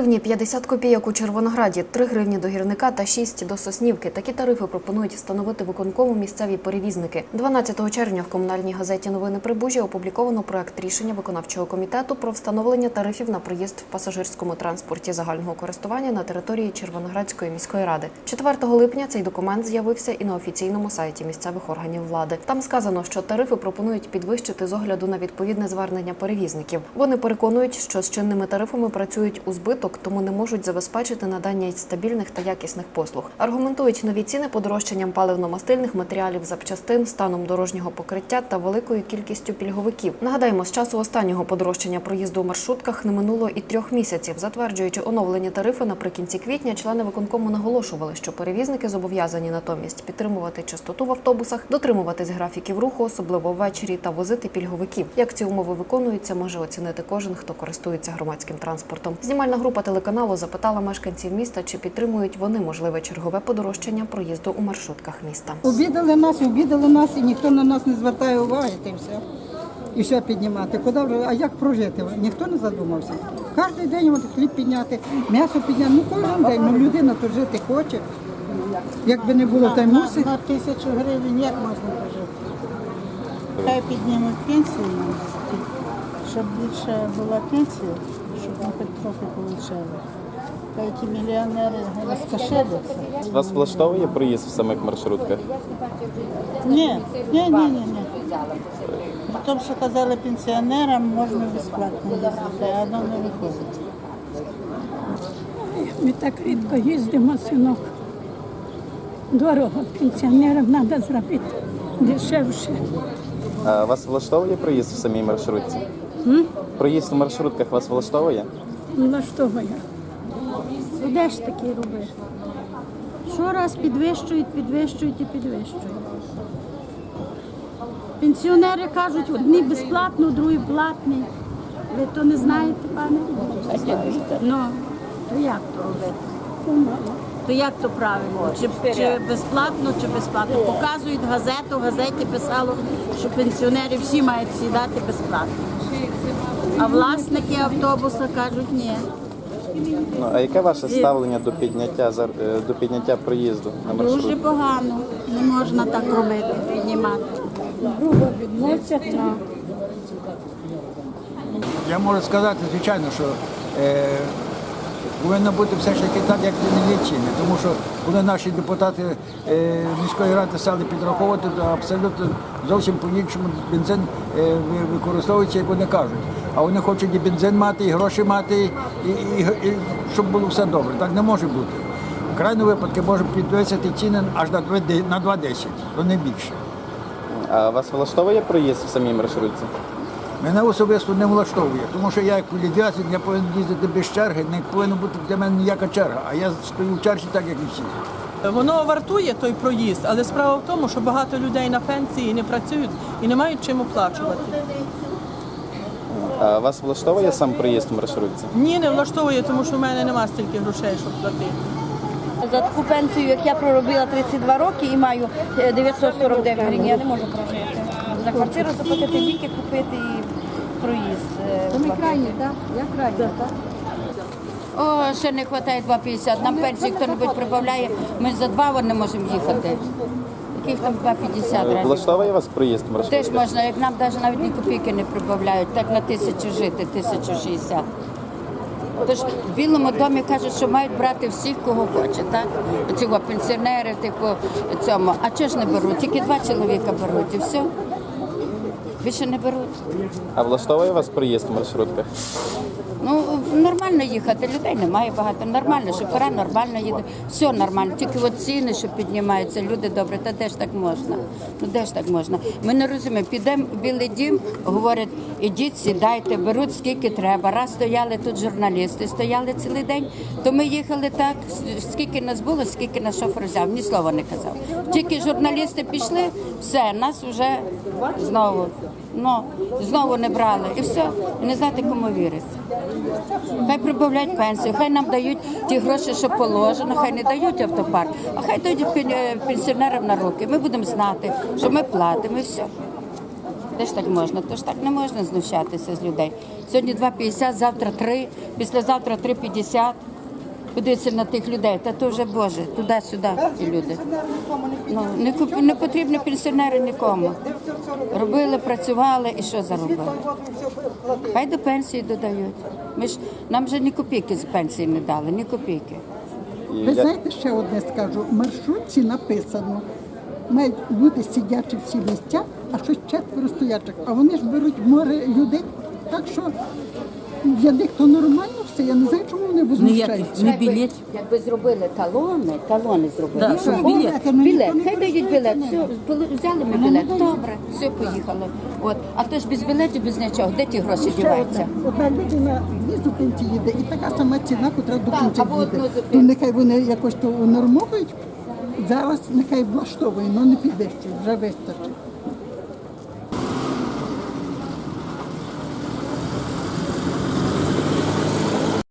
гривні 50 копійок у Червонограді, 3 гривні до гірника та 6 до Соснівки. Такі тарифи пропонують встановити виконкому місцеві перевізники. 12 червня в комунальній газеті Новини Прибужжя опубліковано проект рішення виконавчого комітету про встановлення тарифів на проїзд в пасажирському транспорті загального користування на території Червоноградської міської ради. 4 липня цей документ з'явився і на офіційному сайті місцевих органів влади. Там сказано, що тарифи пропонують підвищити з огляду на відповідне звернення перевізників. Вони переконують, що з чинними тарифами працюють у збиток, тому не можуть забезпечити надання стабільних та якісних послуг. Аргументують нові ціни подорожчанням паливно-мастильних матеріалів, запчастин, станом дорожнього покриття та великою кількістю пільговиків. Нагадаємо, з часу останнього подорожчання проїзду у маршрутках не минуло і трьох місяців. Затверджуючи оновлені тарифи наприкінці квітня, члени виконкому наголошували, що перевізники зобов'язані натомість підтримувати частоту в автобусах, дотримуватись графіків руху, особливо ввечері, та возити пільговиків. Як ці умови виконуються, може оцінити кожен, хто користується громадським транспортом. Знімальна група телеканалу запитала мешканців міста, чи підтримують вони можливе чергове подорожчання проїзду у маршрутках міста. Обідали нас, обідали нас, і ніхто на нас не звертає уваги, й все. І ще піднімати. Куди вже, а як прожити? Ніхто не задумався. Кожен день от хліб підняти, м'ясо підняти. Ну кожен день. Ну людина то жити хоче. Як би не було, та й мусить. на тисячу гривень як можна прожити? Хай піднімуть пенсію щоб більше була пенсія, хоч трохи отримали. Хай ті мільйонери розкошеляться. Вас влаштовує проїзд в самих маршрутках? Ні, ні, ні, ні, ні. При тому, що казали пенсіонерам, можна безплатно їздити, а воно не виходить. Ми так рідко їздимо, синок. Дорого пенсіонерам треба зробити дешевше. А вас влаштовує проїзд в самій маршрутці? Проїзд в маршрутках вас влаштовує? Влаштовує. Де ж такі робиш? Щораз підвищують, підвищують і підвищують. Пенсіонери кажуть, одні безплатно, другі платні. Ви то не знаєте, пане? Ну, то як то робити? То як то правильно? Чи, чи безплатно, чи безплатно? Показують газету, газеті писало, що пенсіонери всі мають сідати безплатно. А власники автобуса кажуть, ні. Ну а яке ваше ставлення до підняття зар- е, до підняття проїзду на Дуже погано. Не можна так робити, піднімати. Грубо. Я можу сказати, звичайно, що е, повинно бути все ж таки так, як в Вінниччині, тому що коли наші депутати е, міської ради стали підраховувати, то абсолютно зовсім по-іншому бензин е, використовується, як вони кажуть. А вони хочуть і бензин мати, і гроші мати, і, і, і щоб було все добре. Так не може бути. В крайньому випадку може підвисити ціни аж на 2 на 2,10, то не більше. А вас влаштовує проїзд в самій маршрутці? Мене особисто не влаштовує, тому що я як політв'язень, я повинен їздити без черги, не повинна бути для мене ніяка черга, а я стою в черзі так, як і всі. Воно вартує той проїзд, але справа в тому, що багато людей на пенсії не працюють і не мають чим оплачувати. А вас влаштовує сам проїзд в маршрутці? Ні, не влаштовує, тому що в мене нема стільки грошей, щоб платити. За таку пенсію, як я проробила 32 роки і маю е, 949 гривень, я не можу прожити. За квартиру заплатити ліки, купити і проїзд. е, Ми крайні, так? Я крайні, так? О, ще не вистачає 2,50. Нам пенсію хто-небудь прибавляє, ми за два не можемо їхати. Яких там 2,50 разів. Влаштовує вас проїзд в Теж можна, як нам навіть навіть ні копійки не прибавляють, так на тисячу жити, тисячу шістдесят. Тож в Білому домі кажуть, що мають брати всіх, кого хоче, так? Оці о, пенсіонери, типу цьому. А чого ж не беруть? Тільки два чоловіка беруть і все. Більше не беруть. А влаштовує вас проїзд в маршрутках? Ну, нормально їхати, людей немає багато. Нормально, шофера нормально їдуть. Все нормально. Тільки от ціни, що піднімаються, люди добре, та де ж так можна? Ну де ж так можна? Ми не розуміємо, підемо в Білий дім, говорять, ідіть, сідайте, беруть скільки треба. Раз стояли тут журналісти, стояли цілий день, то ми їхали так, скільки нас було, скільки нас шофер взяв, ні слова не казав. Тільки журналісти пішли, все, нас вже знову. Ну, знову не брали і все, і не знати, кому вірити. Хай прибавляють пенсію, хай нам дають ті гроші, що положено, хай не дають автопарк, а хай дають е, пенсіонерам на руки. Ми будемо знати, що ми платимо і все. Де ж так можна? То ж так не можна знущатися з людей. Сьогодні 2,50, завтра 3, післязавтра 3,50. Подивіться на тих людей, та то вже Боже, туди-сюди ті люди. Ну, не, куп- не потрібні пенсіонери нікому. Робили, працювали і що заробили? Хай до пенсії додають. Ми ж, нам же ні копійки з пенсії не дали, ні копійки. Ви знаєте, ще одне скажу. В маршрутці написано. Мають люди сидячі всі місця, а щось четверо стоячих. А вони ж беруть море людей. Так що для них то нормально все. Я не знаю, чому вони возмущаються. Не білет. Якби зробили талони, талони зробили. Да, щоб що, було. білети, ну, білет, ніхто не хай дають білет. Все, взяли ми білет, добре, все, поїхали. От. А то ж без білетів, без нічого, де ті гроші Ще діваються? Одна людина дві зупинці їде, і така сама ціна, котра до Так, кінця або одну їде. зупинку. То нехай вони якось то унормовують. Зараз нехай влаштовує, але не підвищує, вже вистачить.